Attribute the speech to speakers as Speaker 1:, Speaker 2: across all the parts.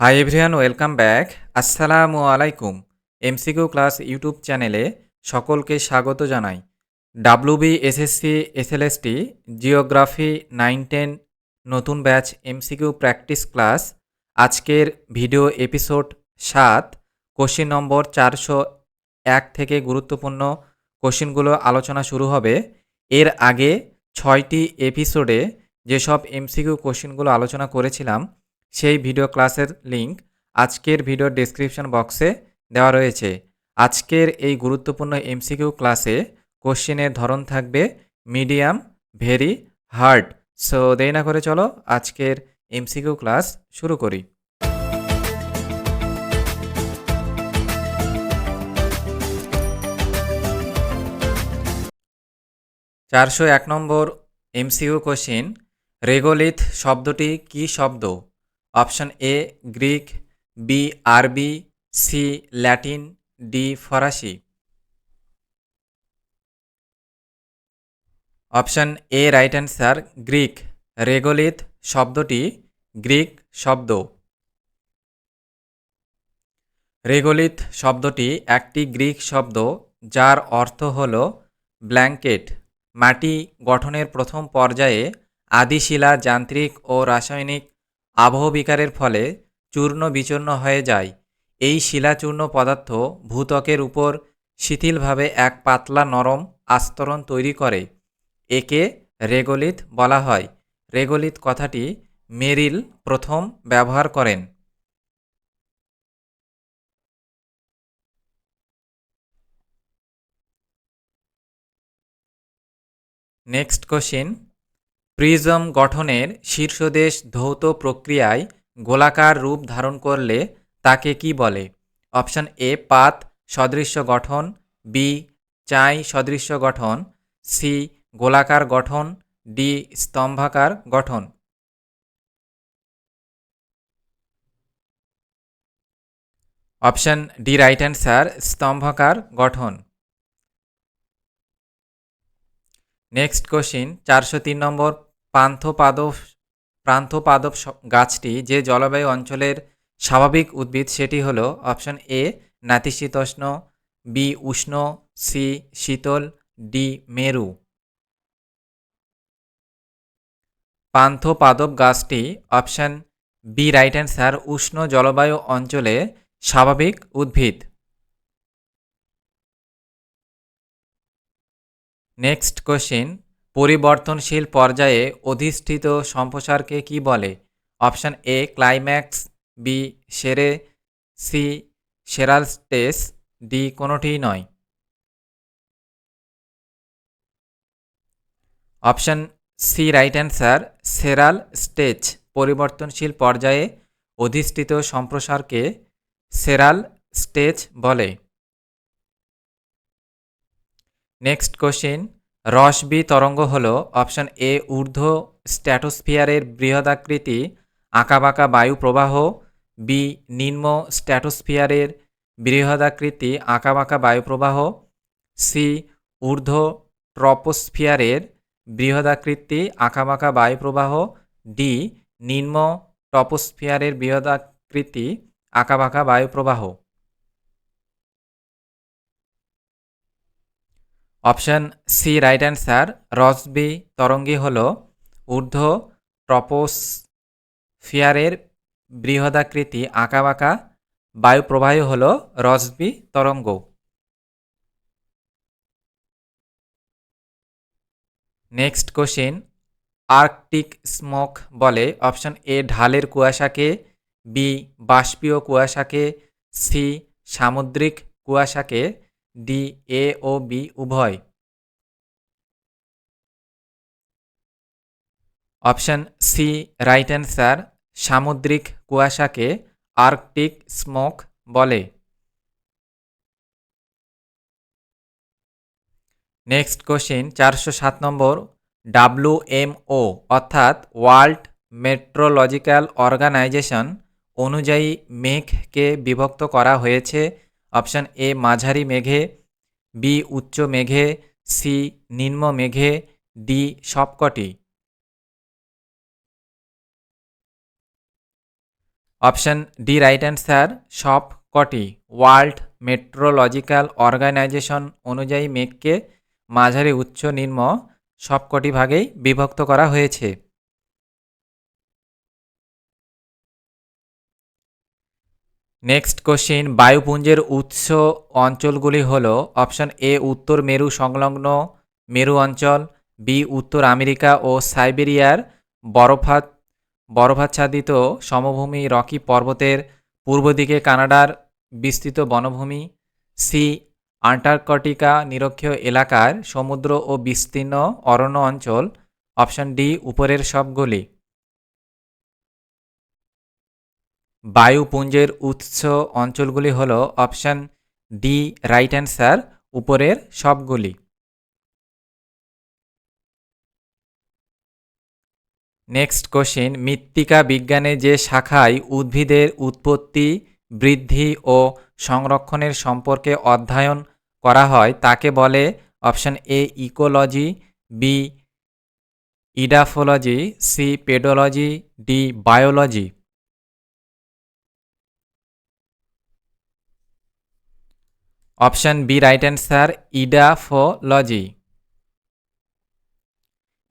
Speaker 1: Hi everyone welcome back আসসালামু আলাইকুম MCQ class YouTube চ্যানেলে সকলকে স্বাগত জানাই। WB SSC SLST geography nine ten নতুন ব্যাচ এমসিকিউ প্র্যাকটিস ক্লাস আজকের ভিডিও এপিসোড সাত কোশ্চিন নম্বর চারশো এক থেকে গুরুত্বপূর্ণ কোশ্চিনগুলো আলোচনা শুরু হবে। এর আগে ছয়টি এপিসোডে যেসব এমসিকিউ কোশ্চিনগুলো আলোচনা করেছিলাম সেই ভিডিও ক্লাসের লিংক আজকের ভিডিও ডেসক্রিপশন বক্সে দেওয়া রয়েছে। আজকের এই গুরুত্বপূর্ণ এমসিকিউ ক্লাসে কোশ্চেনের ধরন থাকবে মিডিয়াম ভেরি হার্ড সো দেরি না করে চলো আজকের এমসিকিউ ক্লাস শুরু করি। চারশো এক নম্বর এমসিকিউ কোশ্চিন রেগোলিথ শব্দটি কি শব্দ? অপশন এ, গ্রিক, বি, আরবি, সি, ল্যাটিন, ডি, ফরাসি। Option A right answer Greek. Regolith শব্দটি গ্রিক শব্দ। রেগোলিথ শব্দটি একটি গ্রিক শব্দ, যার অর্থ হল ব্ল্যাঙ্কেট। মাটি গঠনের প্রথম পর্যায়ে আদিশিলা যান্ত্রিক ও রাসায়নিক আবহবিকারের ফলে চূর্ণ বিচূর্ণ হয়ে যায়। এই শিলাচূর্ণ পদার্থ ভূত্বকের উপর শিথিলভাবে এক পাতলা নরম আস্তরণ তৈরি করে, একে রেগোলিথ বলা হয়। রেগোলিথ কথাটি মেরিল প্রথম ব্যবহার করেন। নেক্সট কোশ্চিন প্রিজম গঠনের শীর্ষদেশ ধৌত প্রক্রিয়ায় গোলাকার রূপ ধারণ করলে তাকে কি বলে? অপশন এ, পাত, সদৃশ্য গঠন, বি, চাই সদৃশ্য গঠন, সি, গোলাকার গঠন, ডি, স্তম্ভাকার গঠন। অপশন ডি, রাইট অ্যান্সার, স্তম্ভাকার গঠন। নেক্সট কোশ্চিন, চারশো তিন নম্বর পান্থপাদপ প্রান্থপাদপ স- গাছটি যে জলবায়ু অঞ্চলের স্বাভাবিক উদ্ভিদ সেটি হল অপশন এ নাতিশীতোষ্ণ, বি উষ্ণ, সি শীতল, ডি মেরু। পান্থপাদপ গাছটি অপশন বি রাইট অ্যান্সার উষ্ণ জলবায়ু অঞ্চলে স্বাভাবিক উদ্ভিদ। নেক্সট কোশ্চিন পরিবর্তনশীল পর্যায়ে অধিষ্ঠিত সম্প্রসারকে কি বলে? Option A, climax, B, sere, C, seral stage D কোনোটিই নয়। Option C, right answer, seral stage, পরিবর্তনশীল পর্যায়ে অধিষ্ঠিত সম্প্রসারকে সেরাল স্টেজ বলে। নেক্সট কোশ্চিন রসবি তরঙ্গ হল অপশন এ ঊর্ধ্ব স্ট্যাটোস্ফিয়ারের বৃহদাকৃতি, আঁকাবাঁকা বায়ু প্রবাহ, বি নিম্ন স্ট্যাটোস্ফিয়ারের বৃহদাকৃতি, আঁকাবাঁকা বায়ু প্রবাহ, সি ঊর্ধ্ব ট্রপোস্ফিয়ারের বৃহদাকৃতি, আঁকাবাঁকা বায়ু প্রবাহ, ডি নিম্ন টপোস্ফিয়ারের বৃহদাকৃতি, আঁকাবাঁকা বায়ু প্রবাহ। Option C right answer Rossby তরঙ্গী হল ঊর্ধ্ব ট্রপোস্ফিয়ারের বৃহদাকৃতি আঁকাবাঁকা বায়ু প্রবাহ হল রসবি তরঙ্গ। নেক্সট কোশ্চেন আর্কটিক স্মোক বলে অপশন এ, ঢালের কুয়াশাকে, বি, বাষ্পীয় কুয়াশাকে, সি, সামুদ্রিক কুয়াশাকে ডি, এ ও বি, উভয়। অপশন সি, রাইট অ্যান্সার, সামুদ্রিক কুয়াশাকে আর্কটিক স্মোক বলে। নেক্সট কোশ্চেন, চারশো সাত নম্বর ডাব্লু এম ও, অর্থাৎ ওয়ার্ল্ড মেট্রোলজিক্যাল অর্গানাইজেশন অনুযায়ী মেঘকে বিভক্ত করা হয়েছে অপশন এ মাঝারি মেঘে, বি উচ্চ মেঘে, সি নিম্ন মেঘে, ডি সবকটি। অপশান ডি রাইট অ্যান্সার সব কটি ওয়ার্ল্ড মেট্রোলজিক্যাল অর্গানাইজেশন অনুযায়ী মেঘকে মাঝারি, উচ্চ, নিম্ন সবকটি ভাগেই বিভক্ত করা হয়েছে। নেক্সট কোশ্চিন বায়ুপুঞ্জের উৎস অঞ্চলগুলি হল অপশন এ উত্তর মেরু সংলগ্ন মেরু অঞ্চল বি উত্তর আমেরিকা ও সাইবেরিয়ার বরফাত বরফাচ্ছাদিত সমভূমি রকি পর্বতের পূর্ব দিকে কানাডার বিস্তৃত বনভূমি সি আন্টার্কটিকা নিরক্ষীয় এলাকার সমুদ্র ও বিস্তীর্ণ অরণ্য অঞ্চল অপশন ডি উপরের সবগুলি। বায়ুপুঞ্জের উৎস অঞ্চলগুলি হল অপশন ডি রাইট অ্যান্সার, উপরের সবগুলি। নেক্সট কোশ্চিন, মৃত্তিকা বিজ্ঞানে যে শাখায় উদ্ভিদের উৎপত্তি, বৃদ্ধি ও সংরক্ষণের সম্পর্কে অধ্যয়ন করা হয়, তাকে বলে option A ecology, B edaphology, C pedology, D biology. Option B right answer, edaphology.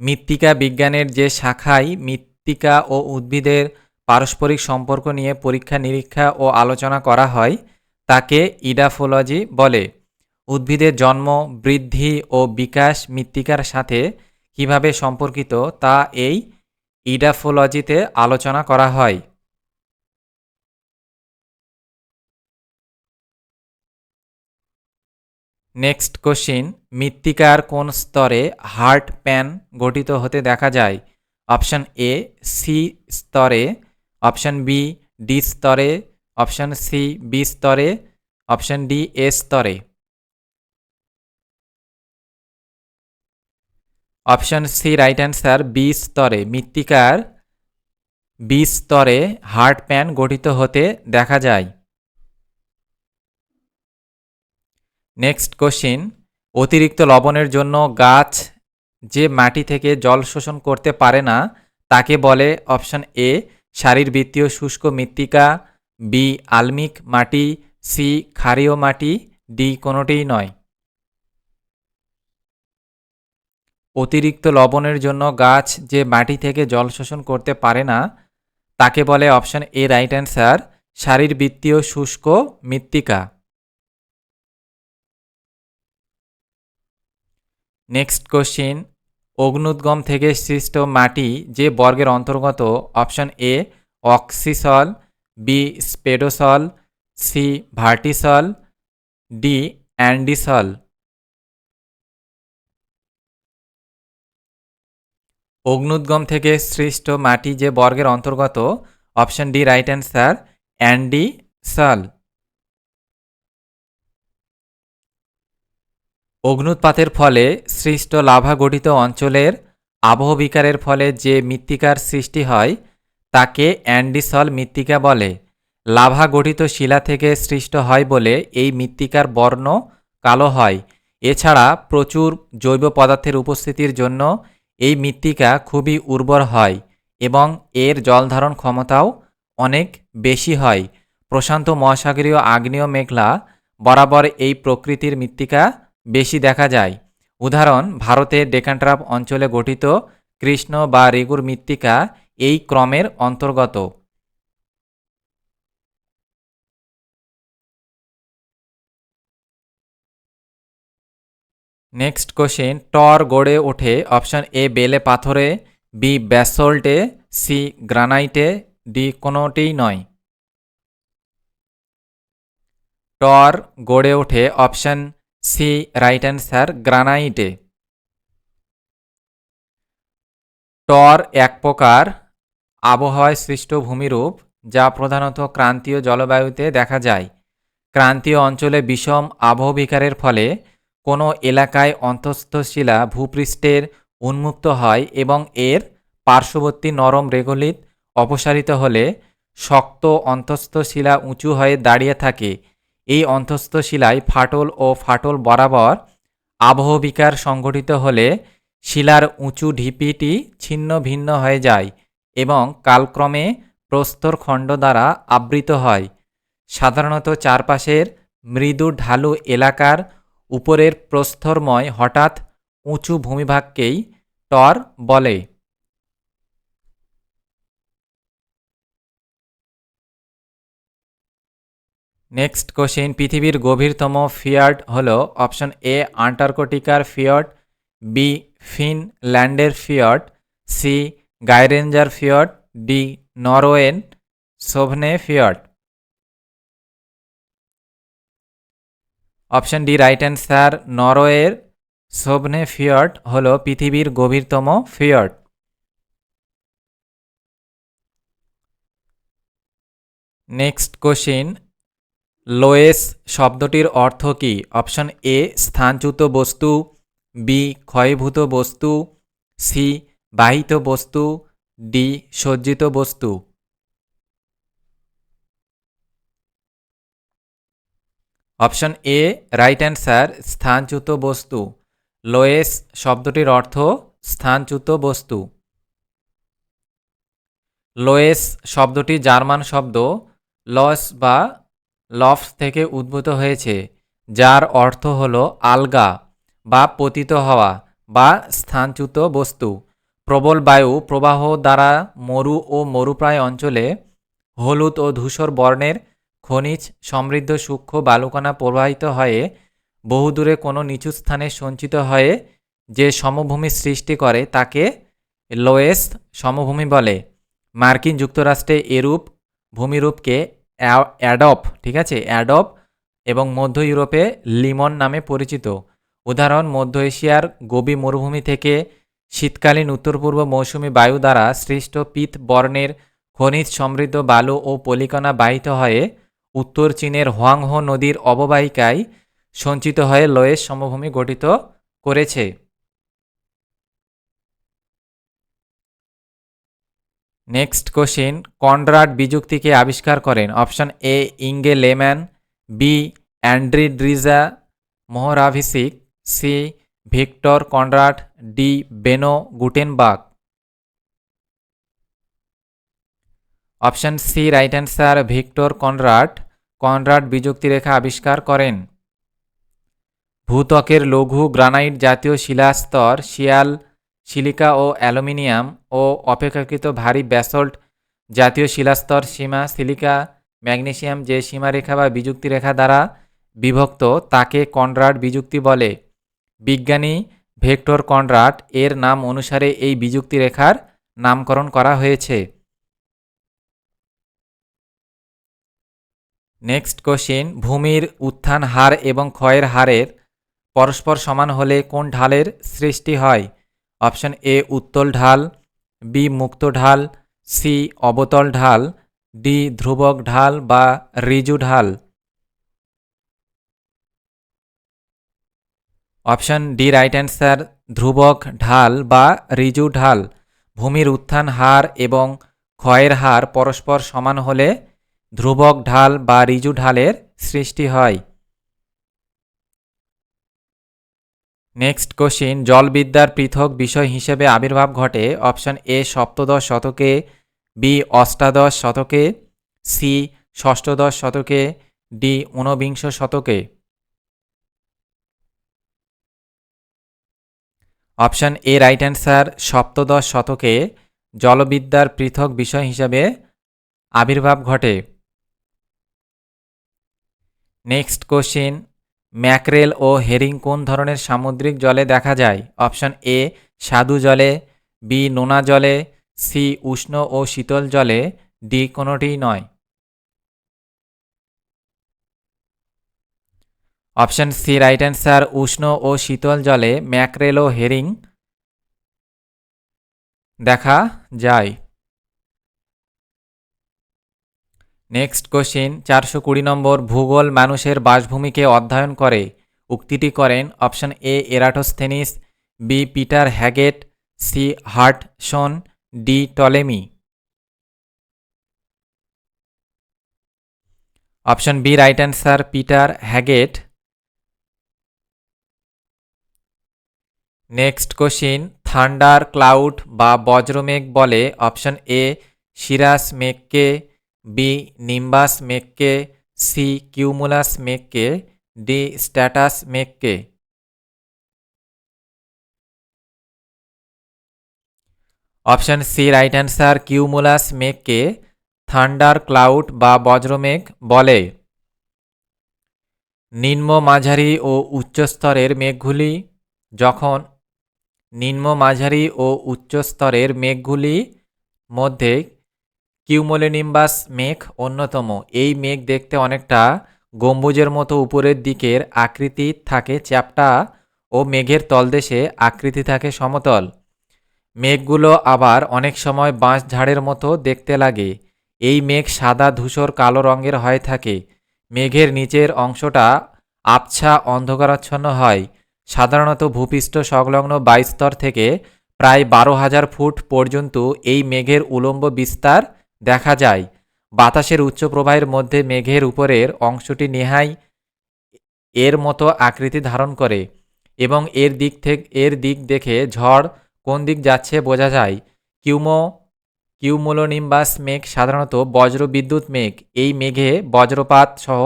Speaker 1: মৃত্তিকা বিজ্ঞানের যে শাখায় মৃত্তিকা ও উদ্ভিদের পারস্পরিক সম্পর্ক নিয়ে পরীক্ষা, নিরীক্ষা ও আলোচনা করা হয়, তাকে ইডাফোলজি বলে। উদ্ভিদের জন্ম, বৃদ্ধি ও বিকাশ মৃত্তিকার সাথে কীভাবে সম্পর্কিত তা এই ইডাফোলজিতে আলোচনা করা হয়। নেক্সট কোশ্চিন মৃত্তিকার কোন স্তরে হার্ট প্যান গঠিত হতে দেখা যায়? অপশান এ সি স্তরে অপশান বি ডি স্তরে অপশান সি বি স্তরে অপশন ডি এ স্তরে। Option C right answer B স্তরে। মৃত্তিকার বি স্তরে হার্ট প্যান গঠিত হতে দেখা যায়। নেক্সট কোশ্চিন অতিরিক্ত লবণের জন্য গাছ যে মাটি থেকে জল শোষণ করতে পারে না, তাকে বলে অপশন এ শারীরবৃত্তীয় শুষ্ক মৃত্তিকা বি আলমিক মাটি সি ক্ষারীয় মাটি ডি কোনোটিই নয়। অতিরিক্ত লবণের জন্য গাছ যে মাটি থেকে জল শোষণ করতে পারে না, তাকে বলে অপশন এ রাইট অ্যান্সার শারীরবৃত্তীয় শুষ্ক মৃত্তিকা। নেক্সট কোশ্চিন অগ্নুদ্গম থেকে সৃষ্ট মাটি যে বর্গের অন্তর্গত option A oxisol B spodosol C vertisol D andisol অগ্নুদ্গম থেকে সৃষ্ট মাটি যে বর্গের অন্তর্গত, option D right answer andisol অগ্নুৎপাতের ফলে সৃষ্ট লাভা গঠিত অঞ্চলের আবহবিকারের ফলে যে মৃত্তিকার সৃষ্টি হয়, তাকে অ্যান্ডিসল মৃত্তিকা বলে। লাভা গঠিত শিলা থেকে সৃষ্ট হয় বলে এই মৃত্তিকার বর্ণ কালো হয়। এছাড়া প্রচুর জৈব পদার্থের উপস্থিতির জন্য এই মৃত্তিকা খুবই উর্বর হয় এবং এর জলধারণ ক্ষমতাও অনেক বেশি হয়। প্রশান্ত মহাসাগরীয় আগ্নেয় মেঘলা বরাবর এই প্রকৃতির মৃত্তিকা বেশি দেখা যায়। উদাহরণ ভারতের ডেকানট্রাপ অঞ্চলে গঠিত কৃষ্ণ বা রেগুর মৃত্তিকা এই ক্রমের অন্তর্গত। নেক্সট কোশ্চেন, টর গড়ে ওঠে অপশন এ বেলে পাথরে, বি ব্যাসল্টে, সি গ্রানাইটে, ডি কোনোটিই নয়। টর গড়ে ওঠে অপশন সি রাইট অ্যান্সার, গ্রানাইটে। টর এক প্রকার আবহাওয়ায় সৃষ্ট ভূমিরূপ, যা প্রধানত ক্রান্তীয় জলবায়ুতে দেখা যায়। ক্রান্তীয় অঞ্চলে বিষম আবহবিকারের ফলে কোনো এলাকায় অন্তস্থ শিলা ভূপৃষ্ঠের উন্মুক্ত হয় এবং এর পার্শ্ববর্তী নরম রেগলিত অপসারিত হলে শক্ত অন্তস্থ শিলা উঁচু হয়ে দাঁড়িয়ে থাকে। এই অন্তস্থ শিলায় ফাটল ও ফাটল বরাবর আবহবিকার সংঘটিত হলে শিলার উঁচু ঢিপিটি ছিন্ন ভিন্ন হয়ে যায় এবং কালক্রমে প্রস্তর খণ্ড দ্বারা আবৃত হয়। সাধারণত চারপাশের মৃদু ঢালু এলাকার উপরের প্রস্তরময় হঠাৎ উঁচু ভূমিভাগকেই টর বলে। নেক্সট কোশ্চেন পৃথিবীর গভীরতম ফিয়ার্ড হল অপশন এ আন্টার্কটিকার fjord B ফিনল্যান্ডের fjord C Geiranger fjord D নরওয়েন Sogne fjord option D right answer নরওয়ের সোভনে ফিয়র্ড হল পৃথিবীর গভীরতম ফিয়র্ড নেক্সট কোশ্চিন লোয়েস শব্দটির অর্থ কী? অপশন এ, স্থানচ্যুত বস্তু, বি, ক্ষয়ভূত বস্তু, সি, বাহিত বস্তু, ডি, সজ্জিত বস্তু। অপশন এ, রাইট অ্যান্সার, স্থানচ্যুত বস্তু। লোয়েস শব্দটির অর্থ, স্থানচ্যুত বস্তু। লোয়েস শব্দটি জার্মান শব্দ, লস বা লফস থেকে উদ্ভূত হয়েছে, যার অর্থ হল আলগা বা পতিত হওয়া বা স্থানচ্যুত বস্তু। প্রবল বায়ু প্রবাহ দ্বারা মরু ও মরুপ্রায় অঞ্চলে হলুদ ও ধূসর বর্ণের খনিজ সমৃদ্ধ সূক্ষ্ম বালুকণা প্রবাহিত হয়ে বহুদূরে কোনো নিচু স্থানে সঞ্চিত হয়ে যে সমভূমি সৃষ্টি করে তাকে লোয়েস সমভূমি বলে। মার্কিন যুক্তরাষ্ট্রে এরূপ ভূমিরূপকে অ্যাডপ, ঠিক আছে? অ্যাডপ এবং মধ্য ইউরোপে লিমন নামে পরিচিত। উদাহরণ, মধ্য এশিয়ার গোবি মরুভূমি থেকে শীতকালীন উত্তর পূর্ব মৌসুমি বায়ু দ্বারা সৃষ্ট পিত বর্ণের খনিজ সমৃদ্ধ বালু ও পলিকণা বাহিত হয়ে উত্তর চীনের হোয়াংহো নদীর অববাহিকায় সঞ্চিত হয়ে লোয়েস সমভূমি গঠিত করেছে। নেক্সট কোশ্চিন কনরাড বিযুক্তিকে আবিষ্কার করেন। Option A Inge Lehmann B Andrija Mohorovicic C Victor Conrad D Beno Gutenberg option C right answer Victor Conrad Conrad বিযুক্তি রেখা আবিষ্কার করেন। ভূত্বকের লঘু গ্রানাইট জাতীয় শিলাস্তর, শিয়াল সিলিকা ও অ্যালুমিনিয়াম ও অপেক্ষাকৃত ভারী ব্যাসল্ট জাতীয় শিলাস্তর সীমা সিলিকা, ম্যাগনেসিয়াম যে সীমারেখা বা বিযুক্তি রেখা দ্বারা বিভক্ত, তাকে কনরাড বিযুক্তি বলে। বিজ্ঞানী ভেক্টর কনরাড এর নাম অনুসারে এই বিযুক্তি রেখার নামকরণ করা হয়েছে। নেক্সট কোশ্চিন, ভূমির উত্থান হার এবং ক্ষয়ের হারের পরস্পর সমান হলে কোন ঢালের সৃষ্টি হয়? অপশন এ উত্তল ঢাল, বি মুক্ত ঢাল, সি অবতল ঢাল, ডি ধ্রুবক ঢাল বা রিজু ঢাল। অপশন ডি রাইট অ্যান্সার, ধ্রুবক ঢাল বা রিজু ঢাল। ভূমির উত্থান হার এবং ক্ষয়ের হার পরস্পর সমান হলে ধ্রুবক ঢাল বা রিজু ঢালের সৃষ্টি হয়। নেক্সট কোশ্চিন জলবিদ্যার পৃথক বিষয় হিসেবে আবির্ভাব ঘটে অপশন এ সপ্তদশ শতকে বি অষ্টাদশ শতকে সি ষষ্ঠদশ শতকে ডি ঊনবিংশ শতকে। অপশন এ রাইট অ্যান্সার সপ্তদশ শতকে, জলবিদ্যার পৃথক বিষয় হিসাবে আবির্ভাব ঘটে। নেক্সট কোশ্চিন ম্যাকরেল ও হেরিং কোন ধরনের সামুদ্রিক জলে দেখা যায়? অপশন এ স্বাদু জলে, বি, নোনা জলে, সি, উষ্ণ ও শীতল জলে। ডি, কোনোটিই নয়। অপশন সি, রাইট অ্যান্সার, উষ্ণ ও শীতল জলে ম্যাকরেল ও হেরিং দেখা যায়। নেক্সট কোশ্চিন চারশো কুড়ি নম্বর, ভূগোল মানুষের বাসভূমিকে অধ্যয়ন করে। উক্তিটি করেন option A Eratosthenes B Peter Haggett C Hartshorne D Ptolemy. Option B right answer, Peter Haggett. Next question thunder cloud বা বজ্রমেঘ বলে। অপশন এ সিরাস মেঘকে বি নিম্বাস মেঘকে সি কিউমুলাস মেঘকে ডি স্ট্যাটাস মেঘকে option C right answer cumulus মেঘকে thunder cloud বা বজ্রমেঘ বলে। নিম্ন মাঝারি ও উচ্চ স্তরের মেঘগুলি যখন নিম্ন মাঝারি ও উচ্চ স্তরের মেঘগুলি মধ্যে কিউমোলেনিম্বাস মেঘ অন্যতম। এই মেঘ দেখতে অনেকটা গম্বুজের মতো উপরের দিকের আকৃতি থাকে চ্যাপ্টা ও মেঘের তলদেশে আকৃতি থাকে সমতল। মেঘগুলো আবার অনেক সময় বাঁশ ঝাড়ের মতো দেখতে লাগে। এই মেঘ সাদা, ধূসর, কালো রঙের হয়ে থাকে। মেঘের নিচের অংশটা আবছা, অন্ধকারাচ্ছন্ন হয়। সাধারণত ভূপৃষ্ঠ সংলগ্ন বাইস্তর থেকে প্রায় বারো হাজার ফুট পর্যন্ত এই মেঘের উলম্ব বিস্তার দেখা যায়, বাতাসের উচ্চ প্রবাহের মধ্যে মেঘের উপরের অংশটি নেহাই এর মতো আকৃতি ধারণ করে এবং এর দিক থেকে, এর দিক দেখে ঝড় কোন দিক যাচ্ছে বোঝা যায়। কিউমো কিউমোলোনিম্বাস মেঘ সাধারণত বজ্র বিদ্যুৎ মেঘ। এই মেঘে বজ্রপাত সহ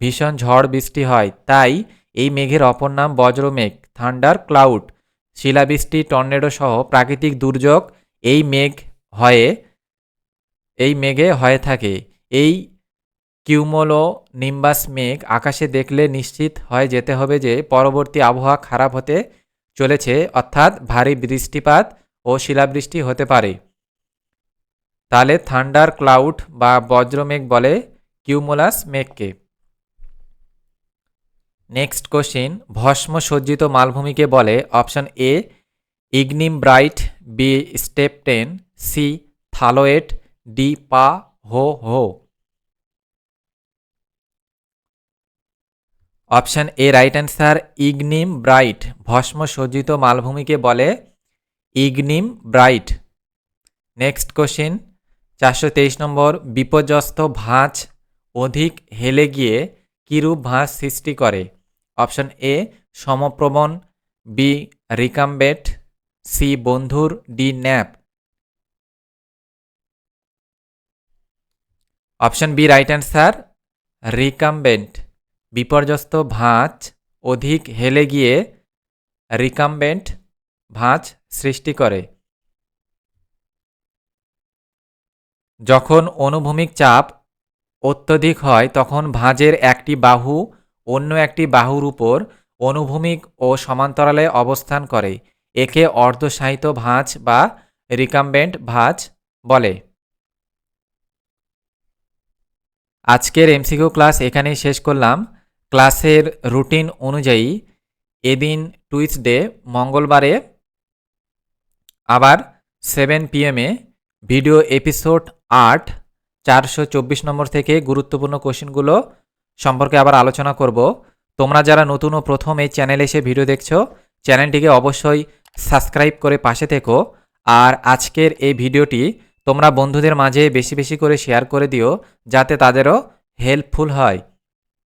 Speaker 1: ভীষণ ঝড় বৃষ্টি হয়, তাই এই মেঘের অপর নাম বজ্রমেঘ থান্ডার ক্লাউড। শিলাবৃষ্টি, টর্নেডো সহ প্রাকৃতিক দুর্যোগ এই মেঘ হয়ে এই মেঘে হয়ে থাকে। এই কিউমোলো নিম্বাস মেঘ আকাশে দেখলে নিশ্চিত হয়ে যেতে হবে যে পরবর্তী আবহাওয়া খারাপ হতে চলেছে, অর্থাৎ ভারী বৃষ্টিপাত ও শিলাবৃষ্টি হতে পারে। তাহলে থান্ডার ক্লাউড বা বজ্রমেঘ বলে কিউমোলাস মেঘকে। নেক্সট কোশ্চিন, ভস্ম সজ্জিত মালভূমিকে বলে option A, ignimbrite, B steptoe C, থালোয়েট D pahoehoe. Option A right answer ignimbrite. ভস্ম সজ্জিত মালভূমিকে বলে ইগনিম ব্রাইট। নেক্সট কোশ্চিন, চারশো তেইশ নম্বর, বিপর্যস্ত ভাঁজ অধিক হেলে গিয়ে কিরূপ ভাঁজ সৃষ্টি করে? অপশন এ, সমপ্রবণ, বি, রিকাম্বেট, সি, বন্ধুর, D, nappe. Option B right answer recumbent বিপর্যস্ত ভাঁজ অধিক হেলে গিয়ে রিকাম্বেন্ট ভাঁজ সৃষ্টি করে। যখন অনুভূমিক চাপ অত্যধিক হয়, তখন ভাঁজের একটি বাহু অন্য একটি বাহুর উপর অনুভূমিক ও সমান্তরালে অবস্থান করে, একে অর্ধসাহিত ভাঁজ বা রিকাম্বেন্ট ভাঁজ বলে। আজকের এমসিকিউ ক্লাস এখানেই শেষ করলাম। ক্লাসের রুটিন অনুযায়ী এদিন টুইসডে মঙ্গলবারে আবার সেভেন পিএমে ভিডিও এপিসোড আট, চারশো চব্বিশ নম্বর থেকে গুরুত্বপূর্ণ কোশ্চেনগুলো সম্পর্কে আবার আলোচনা করব। তোমরা যারা নতুন ও প্রথম এই চ্যানেলে এসে ভিডিও দেখছ চ্যানেলটিকে অবশ্যই সাবস্ক্রাইব করে পাশে থেকো। আর আজকের এই ভিডিওটি তোমরা বন্ধুদের মাঝে বেশি বেশি করে শেয়ার করে দিও যাতে তাদেরও হেল্পফুল হয়।